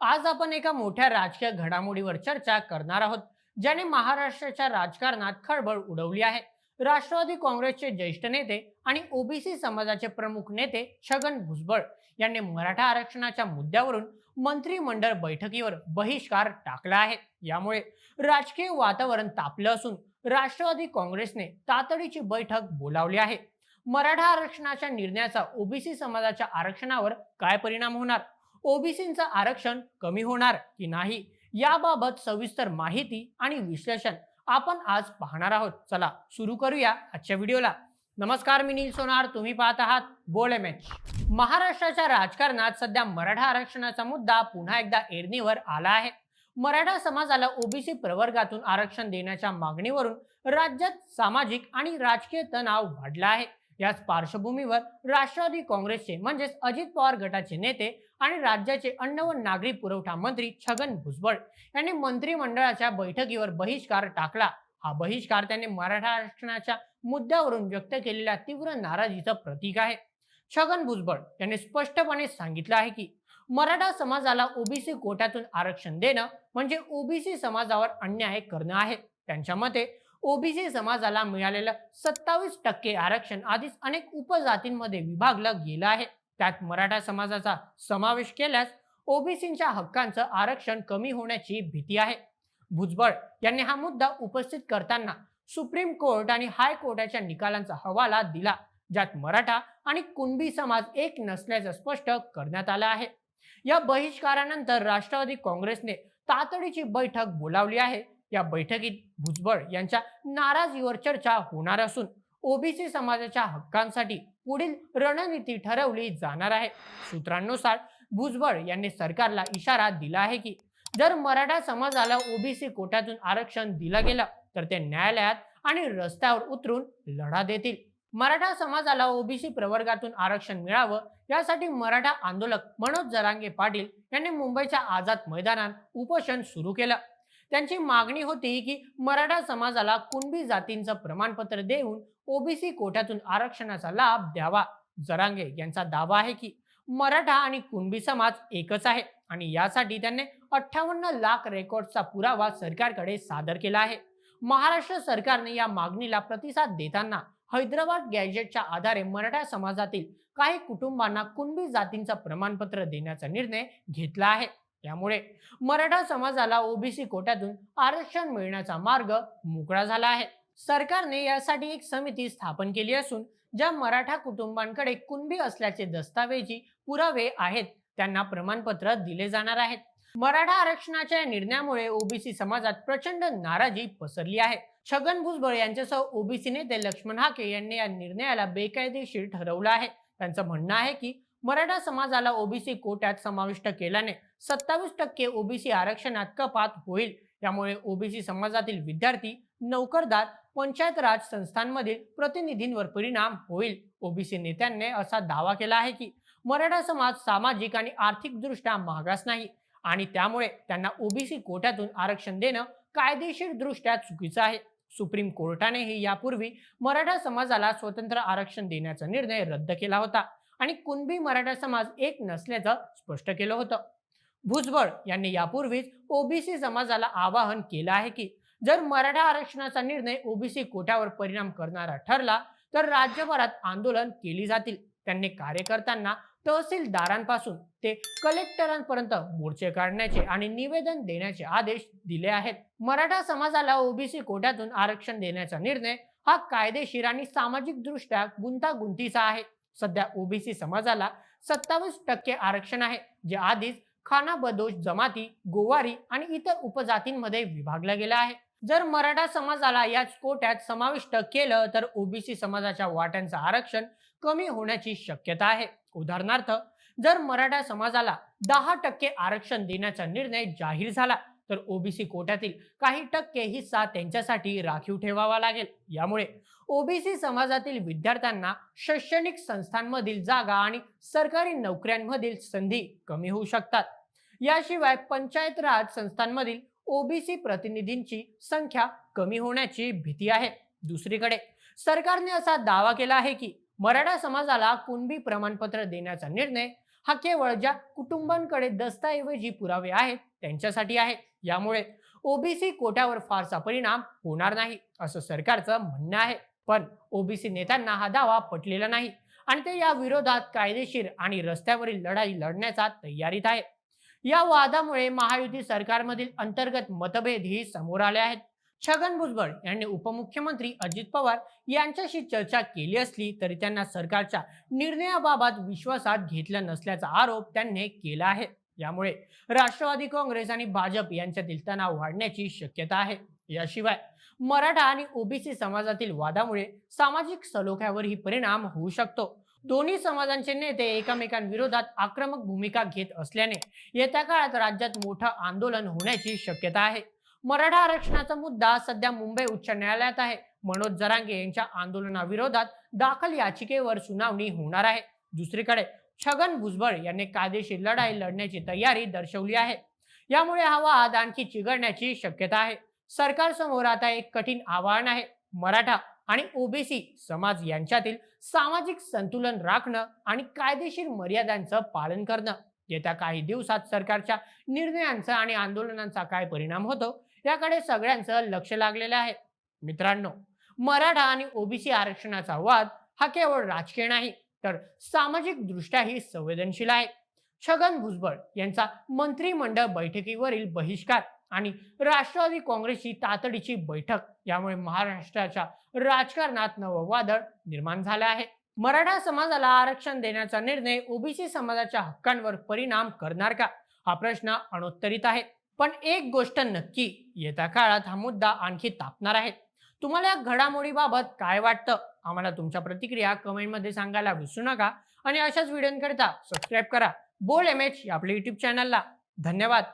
आज आपण एका मोठ्या राजकीय घडामोडीवर चर्चा करणार आहोत ज्याने महाराष्ट्राच्या राजकारणात खळबळ उडवली आहे. राष्ट्रवादी काँग्रेसचे ज्येष्ठ नेते आणि ओबीसी समाजाचे प्रमुख नेते छगन भुजबळ यांनी मराठा आरक्षणाच्या मुद्द्यावरून मंत्रिमंडळ बैठकीवर बहिष्कार टाकला आहे. यामुळे राजकीय वातावरण तापलं असून राष्ट्रवादी काँग्रेसने तातडीची बैठक बोलावली आहे. मराठा आरक्षणाच्या निर्णयाचा ओबीसी समाजाच्या आरक्षणावर काय परिणाम होणार? ओबीसींचं आरक्षण कमी होणार की नाही याबाबत सविस्तर माहिती आणि विश्लेषण आपण आज पाहणार आहोत. चला सुरू करूया आजच्या व्हिडिओला. नमस्कार मी नील सोनार. तुम्ही पाहत आहात बोल एम एच. महाराष्ट्राच्या राजकारणात सध्या मराठा आरक्षणाचा मुद्दा पुन्हा एकदा एरणीवर आला आहे. मराठा समाजाला ओबीसी प्रवर्गातून आरक्षण देण्याच्या मागणीवरून राज्यात सामाजिक आणि राजकीय तणाव वाढला आहे. याच पार्श्वभूमीवर राष्ट्रवादी काँग्रेसचे म्हणजेच अजित पवार गटाचे नेते आणि राज्याचे अन्न व नागरी पुरवठा मंत्री छगन भुजबळ यांनी मंत्रिमंडळाच्या बैठकीवर बहिष्कार टाकला. हा बहिष्कार त्यांनी मराठा आरक्षणाच्या मुद्द्यावरून व्यक्त केलेल्या तीव्र नाराजीचं प्रतीक आहे. छगन भुजबळ यांनी स्पष्टपणे सांगितलं आहे की मराठा समाजाला ओबीसी कोट्यातून आरक्षण देणं म्हणजे ओबीसी समाजावर अन्याय करणं आहे. त्यांच्या मते ओबीसी समाजाला मिळालेलं सत्तावीस टक्के आरक्षण आधीच अनेक उपजातींमध्ये विभागलं गेलं आहे. त्यात मराठा समाजाचा समावेश केल्यास ओबीसींच्या हक्कांचं आरक्षण कमी होण्याची भीती आहे. भुजबळ यांनी हा मुद्दा उपस्थित करताना सुप्रीम कोर्ट आणि हायकोर्टाच्या निकालांचा हवाला दिला ज्यात मराठा आणि कुणबी समाज एक नसल्याचं स्पष्ट करण्यात आलं आहे. या बहिष्कारानंतर राष्ट्रवादी काँग्रेसने तातडीची बैठक बोलावली आहे. या बैठकीत भुजबळ यांच्या नाराजीवर चर्चा होणार असून ओबीसी समाजाच्या हक्कांसाठी पुढील रणनीती ठरवली जाणार आहे. सूत्रांनुसार भुजबळ यांनी सरकारला इशारा दिला आहे की जर मराठा समाजाला ओबीसी कोट्यातून आरक्षण दिलं गेलं तर ते न्यायालयात आणि रस्त्यावर उतरून लढा देतील. मराठा समाजाला ओबीसी प्रवर्गातून आरक्षण मिळावं यासाठी मराठा आंदोलक मनोज जरांगे पाटील यांनी मुंबईच्या आझाद मैदानात उपोषण सुरू केलं. त्यांची मागणी होती की मराठा समाजाला कुणबी जातींचं प्रमाणपत्र देऊन ओबीसी कोट्यातून आरक्षणाचा लाभ द्यावा? जरांगे यांचा दावा आहे की मराठा आणि कुणबी समाज एकच आहे आणि यासाठी त्यांनी अठ्ठावन्न लाख रेकॉर्डचा पुरावा सरकारकडे सादर केला आहे. महाराष्ट्र सरकारने या मागणीला प्रतिसाद देताना हैदराबाद गॅजेटच्या आधारे मराठा समाजातील काही कुटुंबांना कुणबी जातींचं प्रमाणपत्र देण्याचा निर्णय घेतला आहे. त्यामुळे मराठा समाजाला ओबीसी कोट्यातून आरक्षण मिळण्याचा मार्ग मोकळा झाला आहे. सरकारने यासाठी एक समिती स्थापन केली असून ज्या मराठा कुटुंबांकडे कुणबी असल्याचे दस्तावेजी पुरावे आहेत त्यांना प्रमाणपत्र दिले जाणार आहेत. मराठा आरक्षणाच्या या निर्णयामुळे ओबीसी समाजात प्रचंड नाराजी पसरली आहे. छगन भुजबळ यांच्यासह ओबीसी नेते लक्ष्मण हाके यांनी या निर्णयाला बेकायदेशीर ठरवलं आहे. त्यांचं म्हणणं आहे की मराठा समाजाला ओबीसी कोट्यात समाविष्ट केल्याने सत्तावीस टक्के ओबीसी आरक्षणात कपात होईल. त्यामुळे ओबीसी समाजातील विद्यार्थी नोकरदार पंचायत राज संस्थांमधील प्रतिनिधींवर परिणाम होईल. ओबीसी नेत्यांनी असा दावा केला आहे की मराठा समाज सामाजिक आणि आर्थिकदृष्ट्या मागास नाही आणि त्यामुळे त्यांना ओबीसी कोट्यातून आरक्षण देणं कायदेशीर दृष्ट्या चुकीचं आहे. सुप्रीम कोर्टानेही यापूर्वी मराठा समाजाला स्वतंत्र आरक्षण देण्याचा निर्णय रद्द केला होता. आणि कुणबी मराठा समाज एक नसल्याचं स्पष्ट केलं होतं. भुजबळ यांनी यापूर्वीच ओबीसी समाजाला आवाहन केलं आहे की जर मराठा आरक्षणाचा निर्णय ओबीसी कोट्यावर परिणाम करणारा ठरला तर राज्यभरात आंदोलन केली जातील. त्यांनी कार्यकर्त्यांना तहसीलदारांपासून ते कलेक्टरांपर्यंत मोर्चे काढण्याचे आणि निवेदन देण्याचे आदेश दिले आहेत. मराठा समाजाला ओबीसी कोट्यातून आरक्षण देण्याचा निर्णय हा कायदेशीर आणि सामाजिक दृष्ट्या गुंतागुंतीचा आहे. सध्या ओबीसी समाजाला सत्तावीस टक्के आरक्षण आहे जे आधीच खानाबदोश जमाती गोवारी आणि इतर उपजातींमध्ये विभागलं गेलं आहे. जर मराठा समाजाला याच कोट्यात समाविष्ट केलं तर ओबीसी समाजाच्या वाट्यांचं आरक्षण कमी होण्याची शक्यता आहे. उदाहरणार्थ जर मराठा समाजाला दहा टक्के आरक्षण देण्याचा निर्णय जाहीर झाला तर ओबीसी कोट्यातील काही टक्के हिस्सा त्यांच्यासाठी राखीव ठेवावा लागेल. यामुळे ओबीसी समाजातील विद्यार्थ्यांना शैक्षणिक संस्थांमधील जागा आणि सरकारी नोकऱ्यांमधील संधी कमी होऊ शकतात. याशिवाय पंचायत राज संस्थांमधील ओबीसी प्रतिनिधींची संख्या कमी होण्याची भीती आहे. दुसरीकडे सरकारने असा दावा केला आहे की मराठा समाजाला कुणबी प्रमाणपत्र देण्याचा निर्णय हा केवळ ज्या कुटुंबांकडे दस्तऐवजी पुरावे आहेत त्यांच्यासाठी आहे. यामुळे ओबीसी कोट्यावर फारसा परिणाम होणार नाही असं सरकारचं म्हणणं आहे. पण ओबीसी नेत्यांना हा दावा पटलेला नाही आणि ते या विरोधात कायदेशीर आणि रस्त्यावरील लढाई लढण्याचा तयारीत आहे. या वादामुळे महायुती सरकारमधील अंतर्गत मतभेदही समोर आले आहेत. छगन भुजबळ यांनी उपमुख्यमंत्री अजित पवार यांच्याशी चर्चा केली असली तरी त्यांना सरकारच्या निर्णयाबाबत विश्वासात घेतलं नसल्याचा आरोप त्यांनी केला आहे. यामुळे राष्ट्रवादी काँग्रेस आणि भाजप यांच्यातील तणाव वाढण्याची शक्यता आहे. याशिवाय मराठा आणि ओबीसी समाजातील वादामुळे सामाजिक सलोख्यावरही परिणाम होऊ शकतो. दोन्ही समाजांचे नेते एकमेकांविरोधात आक्रमक भूमिका घेत असल्याने येत्या काळात राज्यात मोठं आंदोलन होण्याची शक्यता आहे. मराठा आरक्षणाचा मुद्दा सध्या मुंबई उच्च न्यायालयात आहे. मनोज जरांगे यांच्या आंदोलनाविरोधात दाखल याचिकेवर सुनावणी होणार आहे. दुसरीकडे छगन भुजबळ यांनी कायदेशीर लढाई लढण्याची तयारी दर्शवली आहे. यामुळे हा वाद आणखी चिघळण्याची शक्यता आहे. सरकारसमोर आता एक कठीण आव्हान आहे. मराठा आणि ओबीसी समाज यांच्यातील सामाजिक संतुलन राखणं आणि कायदेशीर मर्यादांचं पालन करणं. येत्या काही दिवसात सरकारच्या निर्णयांचा आणि आंदोलनांचा काय परिणाम होतो याकडे सगळ्यांचं लक्ष लागलेलं आहे. मित्रांनो मराठा आणि ओबीसी आरक्षणाचा वाद हा केवळ राजकीय नाही तर सामाजिक दृष्ट्याही संवेदनशील आहे छगन भुजबळ यांचा मंत्रिमंडळ बैठकीवरील बहिष्कार आणि राष्ट्रवादी काँग्रेसची तातडीची बैठक यामुळे महाराष्ट्राच्या राजकारणात नवं वादळ निर्माण झालं आहे. मराठा समाजाला आरक्षण देण्याचा निर्णय ओबीसी समाजाच्या हक्कांवर परिणाम करणार का? हा प्रश्न अनोत्तरित आहे. पण एक गोष्ट नक्की येत्या काळात हा मुद्दा आणखी तापणार आहे. तुम्हाला या घडामोडीबाबत काय वाटतं? आम्हाला तुमच्या प्रतिक्रिया कमेंटमध्ये सांगायला विसरू नका आणि अशाच व्हिडिओंकरिता सबस्क्राईब करा. बोल एम एच या आपल्या युट्यूब चॅनलला धन्यवाद.